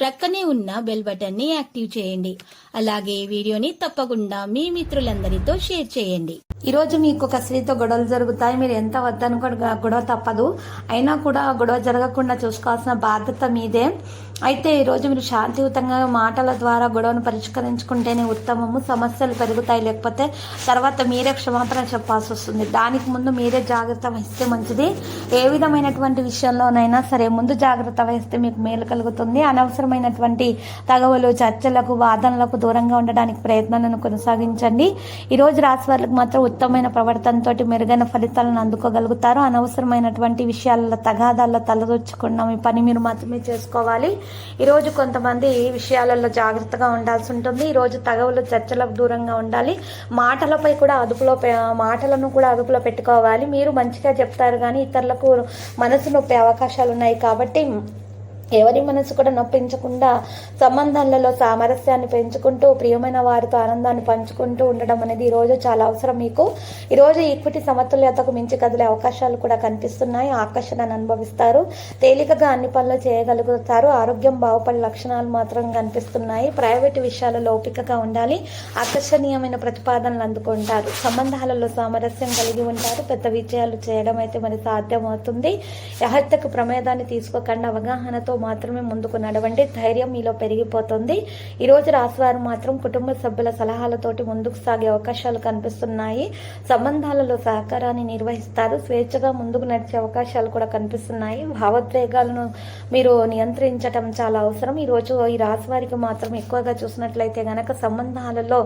ప్రక్కనే ఉన్న బెల్ బటన్ని యాక్టివ్ చేయండి. అలాగే వీడియోని తప్పకుండా మీ మిత్రులందరితో షేర్ చేయండి. ఈ రోజు మీకు ఒక స్త్రీతో గొడవలు జరుగుతాయి. మీరు ఎంత వద్దనుకోండి గొడవ తప్పదు. అయినా కూడా గొడవ జరగకుండా చూసుకోవాల్సిన బాధ్యత మీదే. అయితే ఈరోజు మీరు శాంతియుతంగా మాటల ద్వారా గొడవను పరిష్కరించుకుంటేనే ఉత్తమము సమస్యలు పెరుగుతాయి. లేకపోతే తర్వాత మీరే క్షమాపణ చెప్పాల్సి వస్తుంది. దానికి ముందు మీరే జాగ్రత్త వహిస్తే మంచిది. ఏ విధమైనటువంటి విషయంలోనైనా సరే ముందు జాగ్రత్త వహిస్తే మీకు మేలు కలుగుతుంది. అనవసరమైనటువంటి తగవలు చర్చలకు వాదనలకు దూరంగా ఉండడానికి ప్రయత్నాలను కొనసాగించండి. ఈరోజు రాశి వారికి మాత్రం ఉత్తమమైన ప్రవర్తనతో మెరుగైన ఫలితాలను అందుకోగలుగుతారు. అనవసరమైనటువంటి విషయాల తగాదాల్లో తలదొచ్చకుండా మీ పని మీరు మాత్రమే చేసుకోవాలి. ఈరోజు కొంతమంది విషయాలలో జాగ్రత్తగా ఉండాల్సి ఉంటుంది. ఈరోజు తగవలు తగవులు చర్చలకు దూరంగా ఉండాలి. మాటలపై కూడా అదుపులో మాటలను కూడా అదుపులో పెట్టుకోవాలి. మీరు మంచిగా చెప్తారు కానీ ఇతరులకు మనసు నొప్పే అవకాశాలు ఉన్నాయి కాబట్టి ఎవరి మనసు కూడా నొప్పించకుండా సంబంధాలలో సామరస్యాన్ని పెంచుకుంటూ ప్రియమైన వారితో ఆనందాన్ని పంచుకుంటూ ఉండడం అనేది ఈరోజు చాలా అవసరం మీకు. ఈరోజు ఈక్విటీ సమతుల్యతకు మించి కదిలే అవకాశాలు కూడా కనిపిస్తున్నాయి. ఆకర్షణను అనుభవిస్తారు. తేలికగా అన్ని పనులు చేయగలుగుతారు. ఆరోగ్యం బాగుపడే లక్షణాలు మాత్రం కనిపిస్తున్నాయి. ప్రైవేట్ విషయాలలో ఓపికగా ఉండాలి. ఆకర్షణీయమైన ప్రతిపాదనలు అందుకుంటారు. సంబంధాలలో సామరస్యం కలిగి ఉంటారు. పెద్ద విజయాలు చేయడం అయితే మరి సాధ్యమవుతుంది. యహత్యకు ప్రమేదాన్ని తీసుకోకుండా. అవగాహనతో మాత్రమే ముందుకు నడవండి. ధైర్యం మీలో పెరిగిపోతుంది. ఈ రోజు రాశివారు మాత్రం కుటుంబ సభ్యుల సలహాలతోటి ముందుకు సాగే అవకాశాలు కనిపిస్తున్నాయి. సంబంధాలలో సహకారాన్ని నిర్వహిస్తారు. స్వేచ్ఛగా ముందుకు నడిచే అవకాశాలు కూడా కనిపిస్తున్నాయి. భావోద్వేగాలను మీరు నియంత్రించటం చాలా అవసరం. ఈ రోజు ఈ రాశి వారికి మాత్రం ఎక్కువగా చూసినట్లయితే గనక సంబంధాలలో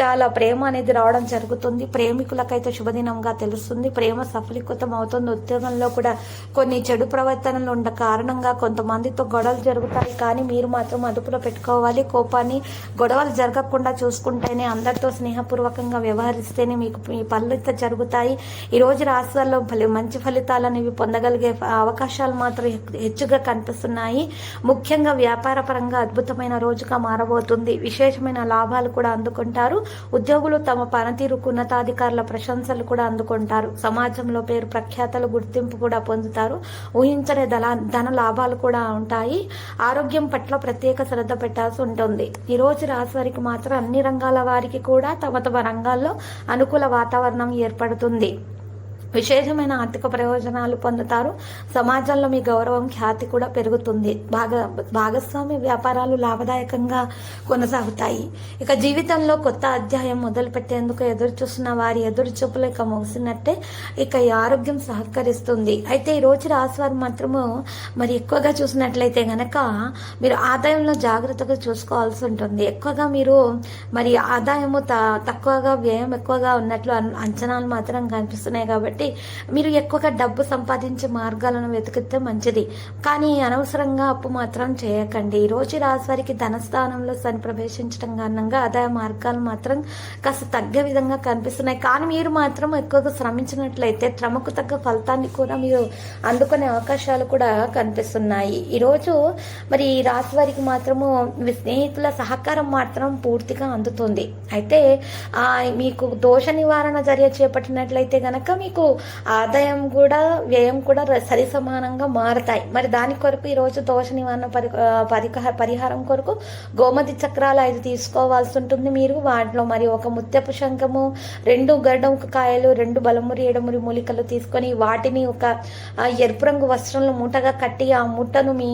చాలా ప్రేమ అనేది రావడం జరుగుతుంది. ప్రేమికులకైతే శుభదినంగా తెలుస్తుంది. ప్రేమ సఫలీకృతం అవుతుంది. ఉద్యోగంలో కూడా కొన్ని చెడు ప్రవర్తనలు ఉండ కారణంగా కొంతమందితో గొడవలు జరుగుతాయి కానీ మీరు మాత్రం అదుపులో పెట్టుకోవాలి. కోపాన్ని గొడవలు జరగకుండా చూసుకుంటేనే అందరితో స్నేహపూర్వకంగా వ్యవహరిస్తేనే మీకు మీ పనులు జరుగుతాయి. ఈ రోజు రాష్ట్రాల్లో ఫలి మంచి ఫలితాలు అనేవి పొందగలిగే అవకాశాలు మాత్రం హెచ్చుగా కనిపిస్తున్నాయి. ముఖ్యంగా వ్యాపార పరంగా అద్భుతమైన రోజుగా మారబోతుంది. విశేషమైన లాభాలు కూడా అందుకుంటారు. ఉద్యోగులు తమ పనితీరుకు ఉన్నతాధికారుల ప్రశంసలు కూడా అందుకుంటారు. సమాజంలో పేరు ప్రఖ్యాతలు గుర్తింపు కూడా పొందుతారు. ఊహించని ధన ధన లాభాలు కూడా ఉంటాయి. ఆరోగ్యం పట్ల ప్రత్యేక శ్రద్ధ పెట్టాల్సి ఉంటుంది. ఈ రోజు రాశి వారికి మాత్రం అన్ని రంగాల వారికి కూడా తమ తమ రంగాల్లో అనుకూల వాతావరణం ఏర్పడుతుంది. విశేషమైన ఆర్థిక ప్రయోజనాలు పొందుతారు. సమాజంలో మీ గౌరవం ఖ్యాతి కూడా పెరుగుతుంది. భాగ భాగస్వామి వ్యాపారాలు లాభదాయకంగా కొనసాగుతాయి. ఇక జీవితంలో కొత్త అధ్యాయం మొదలు పెట్టేందుకు ఎదురు చూస్తున్న వారి ఎదురు చూపులు ఇక ముగిసినట్టే ఇక ఈ ఆరోగ్యం సహకరిస్తుంది. అయితే ఈ రోజు రాశివారు మాత్రము మరి ఎక్కువగా చూసినట్లయితే గనక మీరు ఆదాయంలో జాగ్రత్తగా చూసుకోవాల్సి ఉంటుంది. ఎక్కువగా మీరు మరి ఆదాయము త- తక్కువగా వ్యయం ఎక్కువగా ఉన్నట్లు అంచనాలు మాత్రం కనిపిస్తున్నాయి కాబట్టి మీరు ఎక్కువగా డబ్బు సంపాదించే మార్గాలను వెతికితే మంచిది. కానీ అనవసరంగా అప్పు మాత్రం చేయకండి. ఈ రోజు రాజువారికి ధనస్థానంలో శని ప్రవేశించడం కారణంగా ఆదాయ మార్గాలు మాత్రం కాస్త తగ్గే విధంగా కనిపిస్తున్నాయి. కానీ మీరు మాత్రం ఎక్కువగా శ్రమించినట్లయితే శ్రమకు తగ్గ ఫలితాన్ని కూడా మీరు అందుకునే అవకాశాలు కూడా కనిపిస్తున్నాయి. ఈరోజు మరి ఈ రాశి వారికి మాత్రము మీ స్నేహితుల సహకారం మాత్రం పూర్తిగా అందుతుంది. అయితే మీకు దోష నివారణ చర్య చేపట్టినట్లయితే గనక మీకు ఆదాయం కూడా వ్యయం కూడా సరి సమానంగా మారుతాయి. మరి దాని కొరకు ఈరోజు దోష నివారణ పరి ఆ, పరిహారం కొరకు గోమతి చక్రాలు ఐదు తీసుకోవాల్సి ఉంటుంది మీరు. వాటిలో మరి ఒక ముత్యపు శంఖము రెండు గడ్డంకు కాయలు రెండు బలమురి ఏడమురి మూలికలు తీసుకొని వాటిని ఒక ఎరుపు రంగు వస్త్రంలో మూటగా కట్టి ఆ మూటను మీ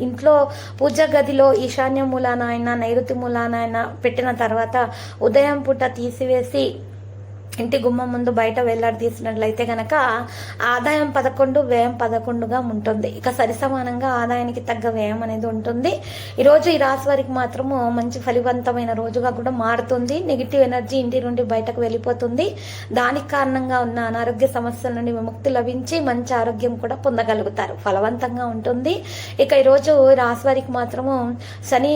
ఇంట్లో పూజ గదిలో ఈశాన్య మూలాన అయినా నైరుతి మూలాన అయినా పెట్టిన తర్వాత ఉదయం పూట తీసివేసి ఇంటి గుమ్మం ముందు బయట వేలాడి గనక ఆదాయం పదకొండు వ్యయం పదకొండుగా ఉంటుంది. ఇక సరి సమానంగా ఆదాయానికి తగ్గ వ్యయం అనేది ఉంటుంది. ఈరోజు ఈ రాశి వారికి మాత్రము మంచి ఫలివంతమైన రోజుగా కూడా మారుతుంది. నెగిటివ్ ఎనర్జీ ఇంటి నుండి బయటకు వెళ్ళిపోతుంది. దానికి కారణంగా ఉన్న అనారోగ్య సమస్యల నుండి విముక్తి లభించి మంచి ఆరోగ్యం కూడా పొందగలుగుతారు. ఫలవంతంగా ఉంటుంది. ఇక ఈరోజు రాశి వారికి మాత్రము శని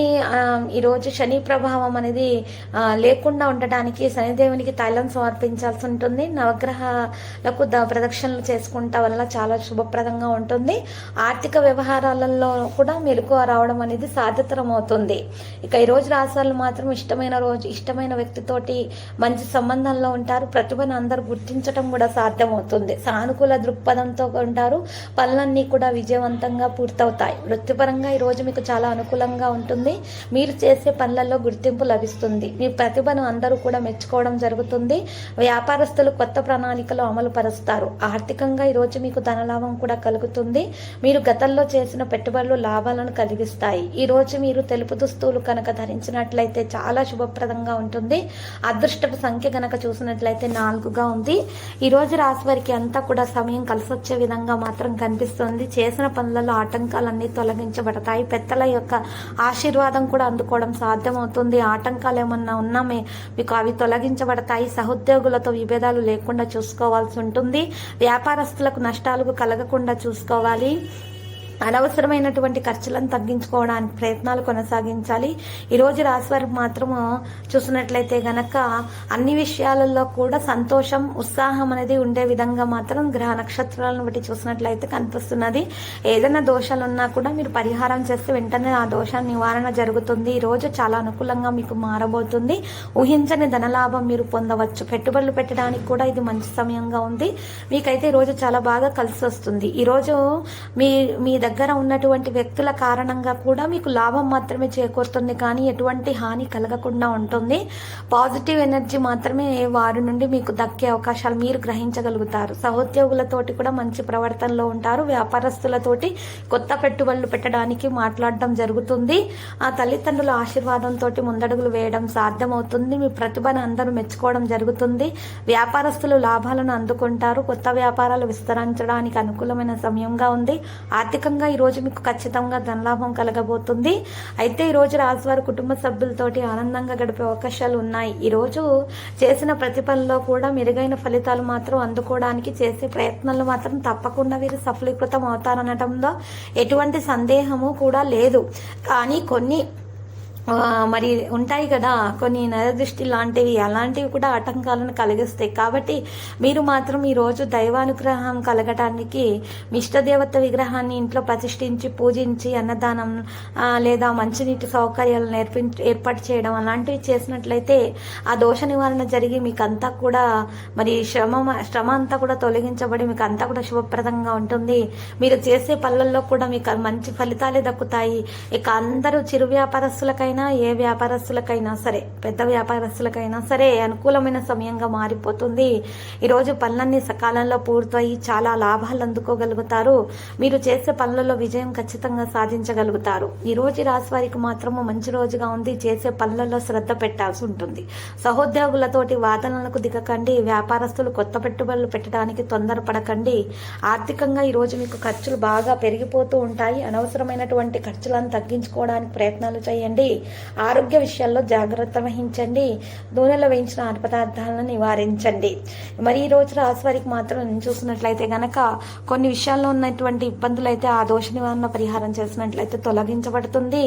ఈరోజు శని ప్రభావం అనేది లేకుండా ఉండటానికి శనిదేవునికి తైలం సమర్పించి పాటించాల్సి ఉంటుంది. నవగ్రహాలకు ద ప్రదక్షిణలు చేసుకుంటా వల్ల చాలా శుభప్రదంగా ఉంటుంది. ఆర్థిక వ్యవహారాలలో కూడా మెలకువ రావడం అనేది సాధ్యతరం అవుతుంది ఇక ఈ రోజు రాశాలు మాత్రం ఇష్టమైన రోజు ఇష్టమైన వ్యక్తితోటి మంచి సంబంధంలో ఉంటారు. ప్రతిభను అందరూ గుర్తించడం కూడా సాధ్యమవుతుంది. సానుకూల దృక్పథంతో ఉంటారు. పనులన్నీ కూడా విజయవంతంగా పూర్తవుతాయి. వృత్తిపరంగా ఈ రోజు మీకు చాలా అనుకూలంగా ఉంటుంది. మీరు చేసే పనులలో గుర్తింపు లభిస్తుంది. మీ ప్రతిభను అందరూ కూడా మెచ్చుకోవడం జరుగుతుంది. వ్యాపారస్తులు కొత్త ప్రణాళికలు అమలు పరుస్తారు. ఆర్థికంగా ఈరోజు మీకు ధనలాభం కూడా కలుగుతుంది. మీరు గతంలో చేసిన పెట్టుబడులు లాభాలను కలిగిస్తాయి. ఈరోజు మీరు తెలుపు దుస్తువులు కనుక ధరించినట్లయితే చాలా శుభప్రదంగా ఉంటుంది. అదృష్టపు సంఖ్య కనుక చూసినట్లయితే నాలుగుగా ఉంది. ఈరోజు రాశి వారికి అంతా కూడా సమయం కలిసి వచ్చే విధంగా మాత్రం కనిపిస్తుంది. చేసిన పనులలో ఆటంకాలన్నీ తొలగించబడతాయి. పెద్దల యొక్క ఆశీర్వాదం కూడా అందుకోవడం సాధ్యమవుతుంది. ఆటంకాలు ఏమన్నా ఉన్నా మే- మీకు అవి తొలగించబడతాయి. ఉద్యోగులతో విభేదాలు లేకుండా చూసుకోవాల్సి ఉంటుంది. వ్యాపారస్తులకు నష్టాలు కలగకుండా చూసుకోవాలి. అనవసరమైనటువంటి ఖర్చులను తగ్గించుకోవడానికి ప్రయత్నాలు కొనసాగించాలి. ఈరోజు రాశివారికి మాత్రము చూసినట్లయితే గనక అన్ని విషయాలలో కూడా సంతోషం ఉత్సాహం అనేది ఉండే విధంగా మాత్రం గ్రహ నక్షత్రాలను బట్టి చూసినట్లయితే కనిపిస్తున్నది. ఏదైనా దోషాలు ఉన్నా కూడా మీరు పరిహారం చేస్తే వెంటనే ఆ దోష నివారణ జరుగుతుంది. ఈ రోజు చాలా అనుకూలంగా మీకు మారబోతుంది. ఊహించని ధనలాభం మీరు పొందవచ్చు. పెట్టుబడులు పెట్టడానికి కూడా ఇది మంచి సమయంగా ఉంది. మీకైతే ఈ రోజు చాలా బాగా కలిసి వస్తుంది. ఈరోజు మీ మీ దగ్గర దగ్గర ఉన్నటువంటి వ్యక్తుల కారణంగా కూడా మీకు లాభం మాత్రమే చేకూరుతుంది. కానీ ఎటువంటి హాని కలగకుండా ఉంటుంది. పాజిటివ్ ఎనర్జీ మాత్రమే వారి నుండి మీకు దక్కే అవకాశాలు మీరు గ్రహించగలుగుతారు. సహోద్యోగులతోటి కూడా మంచి ప్రవర్తనలో ఉంటారు. వ్యాపారస్తులతోటి కొత్త పెట్టుబడులు పెట్టడానికి మాట్లాడడం జరుగుతుంది. ఆ తల్లిదండ్రుల ఆశీర్వాదంతో ముందడుగులు వేయడం సాధ్యమవుతుంది. మీ ప్రతిభను అందరూ మెచ్చుకోవడం జరుగుతుంది. వ్యాపారస్తులు లాభాలను అందుకుంటారు. కొత్త వ్యాపారాలు విస్తరించడానికి అనుకూలమైన సమయంగా ఉంది. ఆర్థికంగా ఈ ఈరోజు మీకు ఖచ్చితంగా ధనలాభం కలగబోతుంది. అయితే ఈరోజు రాజువారి కుటుంబ సభ్యులతోటి ఆనందంగా గడిపే అవకాశాలు ఉన్నాయి. ఈరోజు చేసిన ప్రతి పనిలో కూడా మెరుగైన ఫలితాలు మాత్రం అందుకోవడానికి చేసే ప్రయత్నాలు మాత్రం తప్పకుండా వీరు సఫలీకృతం అవుతారనడంలో ఎటువంటి సందేహము కూడా లేదు. కానీ కొన్ని మరి ఉంటాయి కదా కొన్ని నరదృష్టి లాంటివి అలాంటివి కూడా ఆటంకాలను కలిగిస్తాయి. కాబట్టి మీరు మాత్రం ఈరోజు దైవానుగ్రహం కలగటానికి ఇష్టదేవత విగ్రహాన్ని ఇంట్లో ప్రతిష్ఠించి పూజించి అన్నదానం లేదా మంచినీటి సౌకర్యాలు నేర్పించి ఏర్పాటు చేయడం అలాంటివి చేసినట్లయితే ఆ దోష నివారణ జరిగి మీకు అంతా కూడా మరి శ్రమ శ్రమ అంతా కూడా తొలగించబడి మీకు అంతా కూడా శుభప్రదంగా ఉంటుంది. మీరు చేసే పనులలో కూడా మీకు మంచి ఫలితాలే దక్కుతాయి. ఇక అందరూ చిరు వ్యాపారస్తులకై వ్యాపారులకైనా ఏ వ్యాపారస్తులకైనా సరే పెద్ద వ్యాపారస్తులకైనా సరే అనుకూలమైన సమయంగా మారిపోతుంది. ఈరోజు పనులన్నీ సకాలంలో పూర్తయి చాలా లాభాలు అందుకోగలుగుతారు. మీరు చేసే పనులలో విజయం ఖచ్చితంగా సాధించగలుగుతారు. ఈ రోజు ఈ రాశి వారికి మాత్రము మంచి రోజుగా ఉంది. చేసే పనులలో శ్రద్ధ పెట్టాల్సి ఉంటుంది. సహోద్యోగులతోటి వాదనలకు దిగకండి. వ్యాపారస్తులు కొత్త పెట్టుబడులు పెట్టడానికి తొందరపడకండి. ఆర్థికంగా ఈరోజు మీకు ఖర్చులు బాగా పెరిగిపోతూ ఉంటాయి. అనవసరమైనటువంటి ఖర్చులను తగ్గించుకోవడానికి ప్రయత్నాలు చేయండి. ఆరోగ్య విషయాల్లో జాగ్రత్త వహించండి. నూనెలో వేయించిన ఆహార పదార్థాలను నివారించండి. మరి ఈ రోజు రాశి వారికి మాత్రం చూసినట్లయితే గనక కొన్ని విషయాల్లో ఉన్నటువంటి ఇబ్బందులు అయితే ఆ దోష నివారణ పరిహారం చేసినట్లయితే తొలగించబడుతుంది.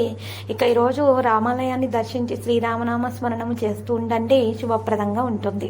ఇక ఈ రోజు రామాలయాన్ని దర్శించి శ్రీరామనామ స్మరణము చేస్తూ ఉండండి. శుభప్రదంగా ఉంటుంది.